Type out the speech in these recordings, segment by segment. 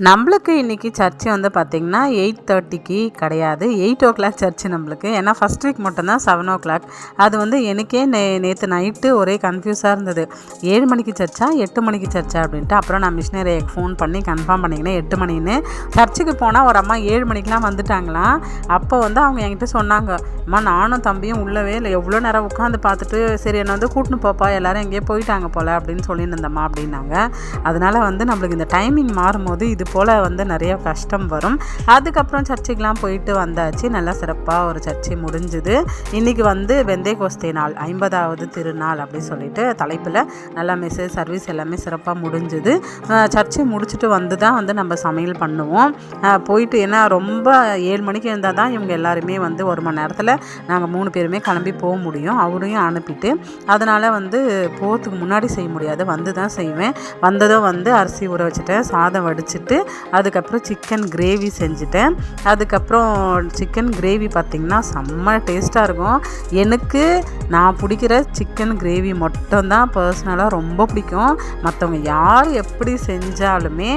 நம்மளுக்கு இன்றைக்கி சர்ச்சு வந்து பார்த்திங்கன்னா எயிட் தேர்ட்டிக்கு கிடையாது. எயிட் ஓ கிளாக் சர்ச்சு நம்மளுக்கு. ஏன்னா ஃபஸ்ட் வீக் மட்டும்தான் செவன் ஓ கிளாக். அது வந்து எனக்கே நே நேற்று நைட்டு ஒரே கன்ஃபியூஸாக இருந்தது. ஏழு மணிக்கு சர்ச்சா எட்டு மணிக்கு சர்ச்சா அப்படின்ட்டு. அப்புறம் நான் மிஷினரிக்கு ஃபோன் பண்ணி கன்ஃபார்ம் பண்ணிக்கினேன் எட்டு மணின்னு. சர்ச்சுக்கு போனால் ஒரு அம்மா ஏழு மணிக்கெலாம் வந்துட்டாங்களாம் அப்போ வந்து அவங்க என்கிட்ட சொன்னாங்க அம்மா நானும் தம்பியும் உள்ளவே இல்லை. எவ்வளோ நேரம் உட்காந்து பார்த்துட்டு சரி என்னை வந்து கூட்டின்னு போப்பா. எல்லோரும் எங்கேயோ போயிட்டாங்க போல் அப்படின்னு சொல்லியிருந்தம்மா அப்படின்னாங்க. அதனால் வந்து நம்மளுக்கு இந்த டைமிங் மாறும்போது இது போல் வந்து நிறைய கஷ்டம் வரும். அதுக்கப்புறம் சர்ச்சுக்கெலாம் போயிட்டு வந்தாச்சு. நல்லா சிறப்பாக ஒரு சர்ச்சை முடிஞ்சுது. இன்றைக்கி வந்து வெந்தய கோஸ்தே நாள் ஐம்பதாவது திருநாள் அப்படின்னு சொல்லிட்டு தலைப்பில் நல்லா மெசேஜ் சர்வீஸ் எல்லாமே சிறப்பாக முடிஞ்சுது. சர்ச்சை முடிச்சுட்டு வந்து தான் வந்து நம்ம சமையல் பண்ணுவோம். போயிட்டு ஏன்னா ரொம்ப ஏழு மணிக்கு இருந்தால் தான் இவங்க எல்லாருமே வந்து ஒரு மணி நேரத்தில் நாங்கள் மூணு பேருமே கிளம்பி போக முடியும். அவரையும் அனுப்பிட்டு அதனால் வந்து போகிறதுக்கு முன்னாடி செய்ய முடியாது. வந்து தான் செய்வேன். வந்ததும் வந்து அரிசி ஊற வச்சுட்டேன். சாதம் வடிச்சிட்டு அதுக்கப்புறம் சிக்கன் கிரேவி செஞ்சுட்டேன். அதுக்கப்புறம் சிக்கன் கிரேவி பார்த்திங்கன்னா செம்ம டேஸ்ட்டாக இருக்கும். எனக்கு நான் பிடிக்கிற சிக்கன் கிரேவி மட்டும்தான் பர்சனலாக ரொம்ப பிடிக்கும். மற்றவங்க யார் எப்படி செஞ்சாலுமே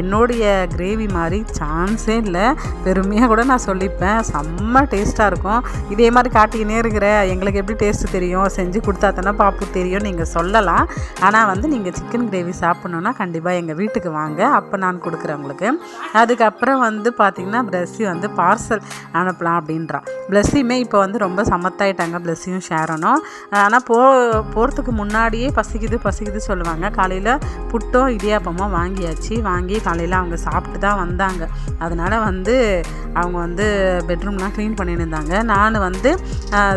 என்னுடைய கிரேவி மாதிரி சான்ஸே இல்லை. பெருமையாக கூட நான் சொல்லிப்பேன். செம்ம டேஸ்ட்டாக இருக்கும். இதே மாதிரி காட்டிக்கினே இருக்கிற எங்களுக்கு எப்படி டேஸ்ட்டு தெரியும்? செஞ்சு கொடுத்தா தானே பாப்பு தெரியும் நீங்கள் சொல்லலாம். ஆனால் வந்து நீங்கள் சிக்கன் கிரேவி சாப்பிட்ணுன்னா கண்டிப்பாக எங்கள் வீட்டுக்கு வாங்க. அப்போ நான் கொடுக்குறேன் உங்களுக்கு. அதுக்கப்புறம் வந்து பார்த்திங்கன்னா பிளஸ்ஸி வந்து பார்சல் அனுப்பலாம் அப்படின்றான். பிளஸ்ஸியுமே இப்போ வந்து ரொம்ப சமத்தாயிட்டாங்க. பிளஸ்ஸியும் வரணும். ஆனால் போ போகிறதுக்கு முன்னாடியே பசிக்குது பசிக்குது சொல்லுவாங்க. காலையில் புட்டும் இடியாப்பமும் வாங்கியாச்சு. வாங்கி காலையில் அவங்க சாப்பிட்டு தான் வந்தாங்க. அதனால் வந்து அவங்க வந்து பெட்ரூம்லாம் க்ளீன் பண்ணியிருந்தாங்க. இருந்தாங்க நான் வந்து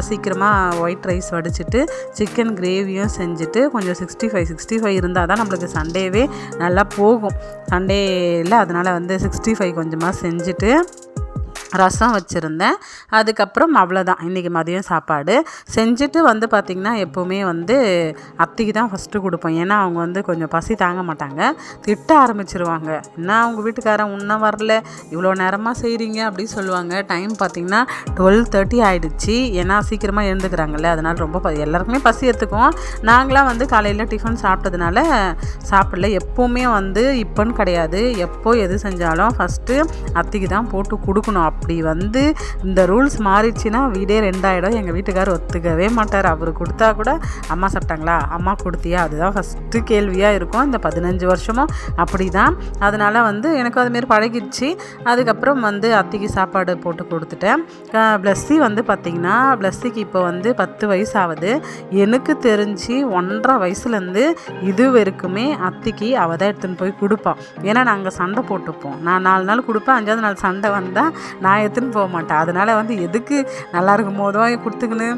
சீக்கிரமாக ஒயிட் ரைஸ் வடிச்சிட்டு சிக்கன் கிரேவியும் செஞ்சுட்டு கொஞ்சம் சிக்ஸ்டி ஃபைவ் சிக்ஸ்டி ஃபைவ் இருந்தால் தான் நம்மளுக்கு சண்டேவே நல்லா போகும். சண்டேயில் அதனால் வந்து சிக்ஸ்டி ஃபைவ் கொஞ்சமாக செஞ்சுட்டு ரசம் வச்சுருந்தேன். அதுக்கப்புறம் அவ்வளோதான் இன்றைக்கி மதியம் சாப்பாடு. செஞ்சுட்டு வந்து பார்த்திங்கன்னா எப்போவுமே வந்து அத்திக்கு தான் ஃபஸ்ட்டு கொடுப்போம். ஏன்னா அவங்க வந்து கொஞ்சம் பசி தாங்க மாட்டாங்க. திட்ட ஆரம்பிச்சிருவாங்க. என்ன அவங்க வீட்டுக்காரன் இன்னும் வரல? இவ்வளோ நேரமாக செய்கிறீங்க அப்படின்னு சொல்லுவாங்க. டைம் பார்த்திங்கன்னா டுவெல் தேர்ட்டி ஆகிடுச்சு ஏன்னா சீக்கிரமாக எழுந்துக்கிறாங்கல்ல. அதனால் ரொம்ப எல்லாருக்குமே பசி எடுத்துக்கும். நாங்களாம் வந்து காலையில் டிஃபன் சாப்பிட்டதுனால சாப்பிடல. எப்போவுமே வந்து இப்போன்னு கிடையாது. எப்போ எது செஞ்சாலும் ஃபஸ்ட்டு அத்திக்கு தான் போட்டு கொடுக்கணும். அப்படி வந்து இந்த ரூல்ஸ் மாறிடுச்சுன்னா வீடே ரெண்டாயிடும். எங்கள் வீட்டுக்காரர் ஒத்துக்கவே மாட்டார். அவர் கொடுத்தா கூட அம்மா சாப்பிட்டாங்களா? அம்மா கொடுத்தியா? அதுதான் ஃபஸ்ட்டு கேள்வியாக இருக்கும். இந்த பதினஞ்சு வருஷமும் அப்படி தான் அதனால் வந்து எனக்கு அதுமாரி பழகிடுச்சு. அதுக்கப்புறம் வந்து அத்திக்கு சாப்பாடு போட்டு கொடுத்துட்டேன். ப்ளஸ்ஸி வந்து பார்த்திங்கன்னா ப்ளஸ்ஸிக்கு இப்போ வந்து பத்து வயசு ஆகுது எனக்கு தெரிஞ்சு ஒன்றரை வயசுலேருந்து இது வரைக்குமே அத்திக்கு அவள் தான் எடுத்துன்னு போய் கொடுப்பான். ஏன்னா நாங்கள் சண்டை போட்டுப்போம். நான் நாலு நாள் கொடுப்பேன். அஞ்சாவது நாள் சண்டை வந்தால் நான் எடுத்துன்னு போக மாட்டேன் அதனால் வந்து எதுக்கு நல்லா இருக்கும் போதும் கொடுத்துக்கின்னு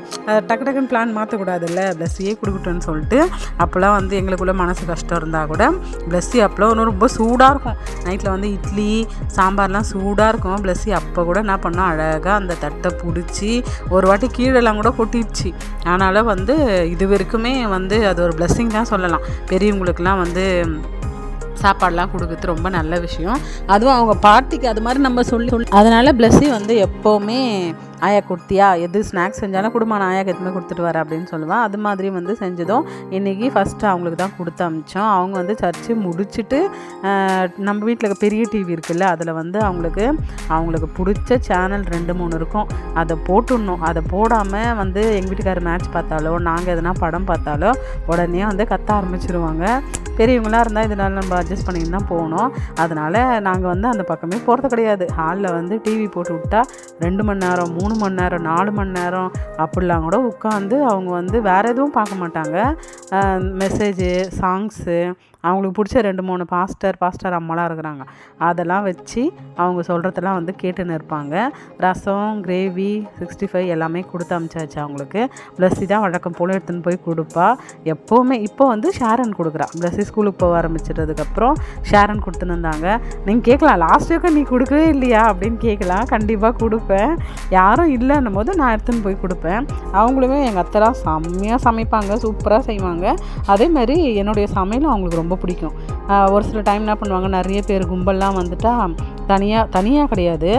டக்கு டக்குன்னு பிளான் மாற்றக்கூடாதுல்ல ப்ளஸ்ஸியே கொடுக்கட்டும்னு சொல்லிட்டு அப்போல்லாம் வந்து எங்களுக்குள்ள மனசு கஷ்டம் இருந்தால் கூட பிளஸ்ஸி அப்போலாம் ஒன்று ரொம்ப சூடாக இருக்கும். நைட்டில் வந்து இட்லி சாம்பார்லாம் சூடாக இருக்கும். பிளஸ்ஸி அப்போ கூட என்ன பண்ணோம் அழகாக அந்த தட்டை பிடிச்சி ஒரு வாட்டி கீழெல்லாம் கூட கொட்டிடுச்சு. ஆனாலும் வந்து இது வரைக்குமே வந்து அது ஒரு பிளஸ்ஸிங் தான் சொல்லலாம். பெரியவங்களுக்குலாம் வந்து சாப்பாடெலாம் கொடுக்குறது ரொம்ப நல்ல விஷயம். அதுவும் அவங்க பார்ட்டிக்கு அது மாதிரி நம்ம சொல்லி சொல்லி அதனால் பிளஸ்ஸி வந்து எப்போவுமே ஆயா கொடுத்தியா? எது ஸ்நாக்ஸ் செஞ்சாலும் கொடுமா நான் ஆயாக்கு எதுவுமே கொடுத்துட்டு வரேன் அப்படின்னு சொல்லுவேன் அது மாதிரி வந்து செஞ்சதும் இன்றைக்கி ஃபஸ்ட்டு அவங்களுக்கு தான் கொடுத்து அமிச்சோம். அவங்க வந்து சர்ச்சு முடிச்சுட்டு நம்ம வீட்டில் பெரிய டிவி இருக்குல்ல அதில் வந்து அவங்களுக்கு அவங்களுக்கு பிடிச்ச சேனல் ரெண்டு மூணு இருக்கும். அதை போட்டுடணும். அதை போடாமல் வந்து எங்கள் வீட்டுக்காரர் மேட்ச் பார்த்தாலோ நாங்கள் எதனா படம் பார்த்தாலோ உடனே வந்து கத்த ஆரம்பிச்சிருவாங்க. பெரியவங்களாக இருந்தால் இதனால் நம்ம அட்ஜஸ்ட் பண்ணிட்டு தான் போகணும். அதனால் நாங்கள் வந்து அந்த பக்கமே போகிறது கிடையாது. ஹாலில் வந்து டிவி போட்டு விட்டா ரெண்டு மணி நேரம் மூணு மணி நேரம் நாலு மணி நேரம் அப்படிலாம் கூட உட்காந்து அவங்க வந்து வேறு எதுவும் பார்க்க மாட்டாங்க. மெசேஜு சாங்ஸு அவங்களுக்கு பிடிச்ச ரெண்டு மூணு பாஸ்டர் பாஸ்டர் அம்மாலாம் இருக்கிறாங்க. அதெல்லாம் வச்சு அவங்க சொல்கிறதெல்லாம் வந்து கேட்டுன்னு இருப்பாங்க ரசம் கிரேவி சிக்ஸ்டி ஃபைவ் எல்லாமே கொடுத்து அமிச்சாச்சு அவங்களுக்கு. பிளஸ்ஸி தான் வழக்கம் போல் எடுத்துன்னு போய் கொடுப்பா. எப்போவுமே இப்போ வந்து ஷேரன் கொடுக்குறா. ப்ளஸ்ஸி ஸ்கூலுக்கு போக ஆரம்பிச்சிட்டதுக்கப்புறம் ஷேரன் கொடுத்துன்னு இருந்தாங்க. நீங்கள் கேட்கலாம் லாஸ்ட் வீக்கம் நீ கொடுக்கவே இல்லையா அப்படின்னு கேட்கலாம். கண்டிப்பாக கொடுப்பேன். யாரும் இல்லைன்னும் போது நான் எடுத்துன்னு போய் கொடுப்பேன். அவங்களுமே எங்கள் அத்தைலாம் செம்மையாக சமைப்பாங்க சூப்பராக செய்வாங்க. அதே மாதிரி என்னுடைய சமையலும் அவங்களுக்கு ரொம்ப பிடிக்கும். ஒரு சில டைம் என்ன பண்ணுவாங்க நிறைய பேர் கும்பல்லாம் வந்துட்டால் தனியாக தனியாக கிடையாது.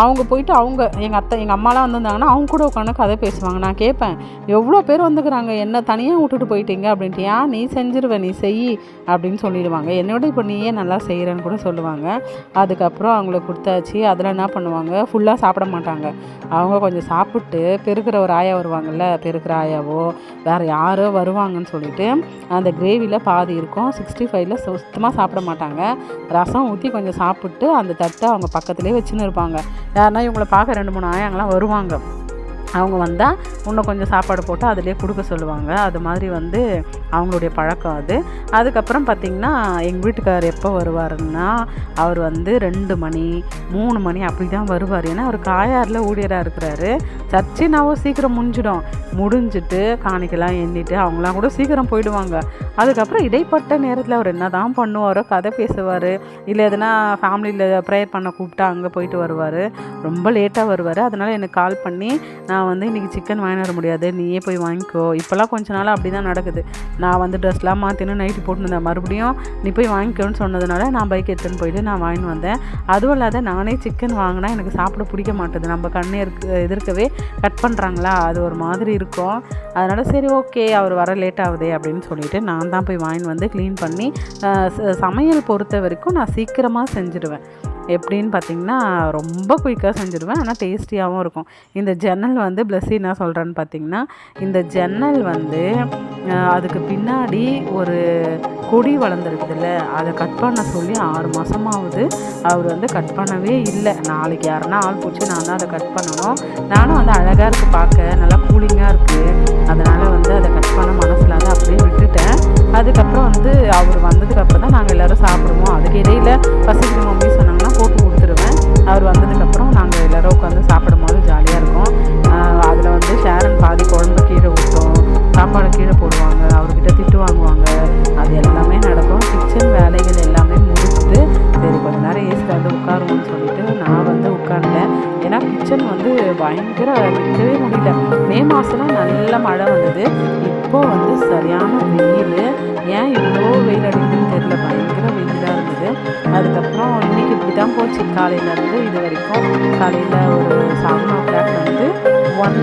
அவங்க போயிட்டு அவங்க எங்கள் அத்தை எங்கள் அம்மாலாம் வந்திருந்தாங்கன்னா அவங்க கூட உட்காந்து கதை பேசுவாங்க. நான் கேட்பேன் எவ்வளோ பேர் வந்துக்கிறாங்க? என்ன தனியாக விட்டுட்டு போயிட்டீங்க? அப்படின்ட்டு ஏன் நீ செஞ்சிருவ நீ செய் அப்படின்னு சொல்லிடுவாங்க. என்னோட இப்போ நீயே நல்லா செய்கிறேன்னு கூட சொல்லுவாங்க. அதுக்கப்புறம் அவங்களுக்கு கொடுத்தாச்சு. அதில் என்ன பண்ணுவாங்க ஃபுல்லாக சாப்பிட மாட்டாங்க. அவங்க கொஞ்சம் சாப்பிட்டு பெருக்கிற ஒரு ஆயா வருவாங்கல்ல பெருக்கிற ஆயாவோ வேறு யாரோ வருவாங்கன்னு சொல்லிட்டு அந்த கிரேவியில் பாதி இருக்கும். சிக்ஸ்டி ஃபைவ்ல சுத்தமாக சாப்பிட மாட்டாங்க. ரசம் ஊற்றி கொஞ்சம் சாப்பிட்டு அந்த தட்டை அவங்க பக்கத்துலேயே வச்சுன்னு இருப்பாங்க. யாருன்னா இவங்கள பார்க்க ரெண்டு மூணு ஆயாங்களாம் வருவாங்க. அவங்க வந்தால் இன்னும் கொஞ்சம் சாப்பாடு போட்டு அதிலே கொடுக்க சொல்லுவாங்க. அது மாதிரி வந்து அவங்களுடைய பழக்கம் அது. அதுக்கப்புறம் பார்த்திங்கன்னா எங்கள் வீட்டுக்கார் எப்போ வருவாருன்னா அவர் வந்து ரெண்டு மணி மூணு மணி அப்படி தான் வருவார். ஏன்னா அவர் காயாரில் ஊழியராக இருக்கிறாரு. சர்ச்சினாவோ சீக்கிரம் முடிஞ்சிடும். முடிஞ்சிட்டு காணிக்கெல்லாம் எண்ணிட்டு அவங்களாம் கூட சீக்கிரம் போயிடுவாங்க. அதுக்கப்புறம் இடைப்பட்ட நேரத்தில் அவர் என்ன தான் பண்ணுவாரோ கதை பேசுவார். இல்லை எதனா ஃபேமிலியில் ப்ரேயர் பண்ண கூப்பிட்டா அங்கே போயிட்டு வருவார். ரொம்ப லேட்டாக வருவார். அதனால் எனக்கு கால் பண்ணி நான் நான் வந்து இன்றைக்கி சிக்கன் வாங்கி வர முடியாது. நீயே போய் வாங்கிக்கோ. இப்போல்லாம் கொஞ்ச நாள் அப்படி தான் நடக்குது. நான் வந்து ட்ரெஸ்லாம் மாற்றினு நைட்டு போட்டுருந்தேன் மறுபடியும் நீ போய் வாங்கிக்கோன்னு சொன்னதுனால நான் பைக் எடுத்துன்னு போயிட்டு நான் வாங்கின்னு வந்தேன். அதுவும் இல்லாத நானே சிக்கன் வாங்கினா எனக்கு சாப்பிட பிடிக்க மாட்டேது. நம்ம கண்ணை இருக்கு எதிர்க்கவே கட் பண்ணுறாங்களா அது ஒரு மாதிரி இருக்கும். அதனால் சரி ஓகே அவர் வர லேட் ஆகுதே அப்படின்னு சொல்லிவிட்டு நான் தான் போய் வாங்கின்னு வந்து க்ளீன் பண்ணி ச- சமையல் பொறுத்த வரைக்கும் நான் சீக்கிரமாக செஞ்சுடுவேன் எப்படின்னு பார்த்தீங்கன்னா ரொம்ப குயிக்காக செஞ்சுடுவேன் ஆனால் டேஸ்டியாகவும் இருக்கும். இந்த ஜன்னல் வந்து பிளஸ்ஸி என்ன சொல்கிறேன்னு பார்த்தீங்கன்னா இந்த ஜன்னல் வந்து அதுக்கு பின்னாடி ஒரு கொடி வளர்ந்துருக்குதுல்ல அதை கட் பண்ண சொல்லி ஆறு மாதமாவது அவர் வந்து கட் பண்ணவே இல்லை. நாளைக்கு யாருன்னா ஆள் பிடிச்சி நான் தான் அதை கட் பண்ணணும். நானும் வந்து அழகாக இருக்குது பார்க்க நல்லா கூலிங்காக இருக்குது அதனால் வந்து அதை கட் பண்ண மனசில் வந்து அப்படியே விட்டுட்டேன். அதுக்கப்புறம் வந்து அவர் வந்ததுக்கப்புறம் தான் நாங்கள் எல்லோரும் சாப்பிடுவோம். அதுக்கு இடையில் பசிக்கிற மம்மி சொன்னாங்க. போட்டு கொடுத்துருவேன். அவர் வந்து உட்கார்ந்தேன் கிச்சன் வந்து பயங்கர நிற்கவே முடியல. மே மாதம்லாம் நல்ல மழை வந்தது. இப்போ வந்து சரியான வெயில். ஏன் இவ்வளோ வெயில் அடிக்குதுன்னு தெரியல. பயங்கர வெயிலாக இருந்தது. அதுக்கப்புறம் இன்னைக்கு இப்படி தான் போச்சு காலையிலேருந்து இது வரைக்கும் காலையில் ஒரு செவன் ஓ கிளாக் வந்து ஒன்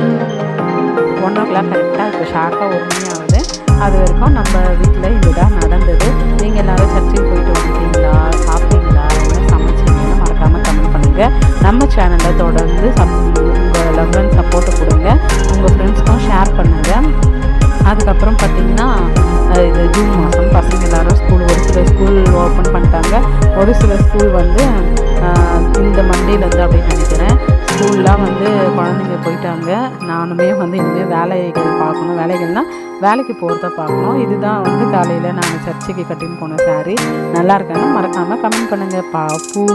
ஒன் ஓ கிளாக் கரெக்டாக இப்போ ஷார்ப்பாக ஒரு மணி ஆகுது. அது வரைக்கும் நம்ம வீட்டில் இதுதான் நடந்தது. நீங்கள் எல்லாரும் சர்ச்சைக்கு போயிட்டு வந்துட்டீங்களா? சாப்பிட்டு பண்ணுங்கள் நம்ம சேனலை தொடர்ந்து சப் உங்கள் லவ் அண்ட் சப்போர்ட்டை கொடுங்க. உங்கள் ஃப்ரெண்ட்ஸ்க்கும் ஷேர் பண்ணுங்கள் அதுக்கப்புறம் பார்த்தீங்கன்னா இது ஜூன் மாதம் பசங்க எல்லாரும் ஸ்கூல் ஒரு சில ஸ்கூல் ஓப்பன் பண்ணிட்டாங்க. ஒரு சில ஸ்கூல் வந்து இந்த மண்டேலேருந்து அப்படின்னு நினைக்கிறேன். ஸ்கூல்லாம் வந்து குழந்தைங்க போயிட்டாங்க. நானுமே வந்து இனிமேல் வேலைகள் பார்க்கணும். வேலைகள்னால் வேலைக்கு போகிறத பார்க்கணும். இதுதான் வந்து காலையில் நாங்கள் சர்ச்சைக்கு கட்டின்னு போன சாரி நல்லா இருக்காங்க மறக்காமல் கமெண்ட் பண்ணுங்கள் பாப்பூ